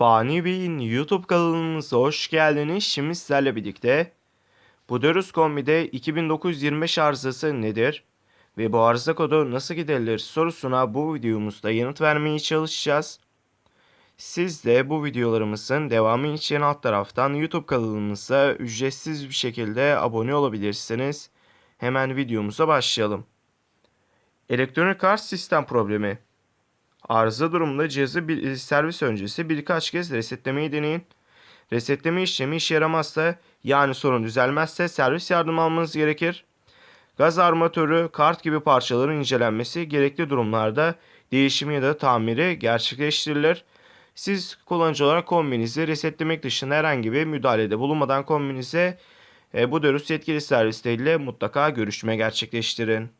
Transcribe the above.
Fani Bey'in YouTube kanalımıza hoş geldiniz. Şimdi sizlerle birlikte bu Dörüs kombide 2925 arızası nedir ve bu arıza kodu nasıl giderilir sorusuna bu videomuzda yanıt vermeye çalışacağız. Siz de bu videolarımızın devamı için alt taraftan YouTube kanalımıza ücretsiz bir şekilde abone olabilirsiniz. Hemen videomuza başlayalım. Elektronik kart sistem problemi. Arıza durumunda cihazı bir, servis öncesi birkaç kez resetlemeyi deneyin. Resetleme işlemi işe yaramazsa yani sorun düzelmezse servis yardım almanız gerekir. Gaz armatörü, kart gibi parçaların incelenmesi gerekli durumlarda değişimi ya da tamiri gerçekleştirilir. Siz kullanıcı olarak kombinizi resetlemek dışında herhangi bir müdahalede bulunmadan kombinize e, bu dörüs yetkili servisleriyle mutlaka görüşme gerçekleştirin.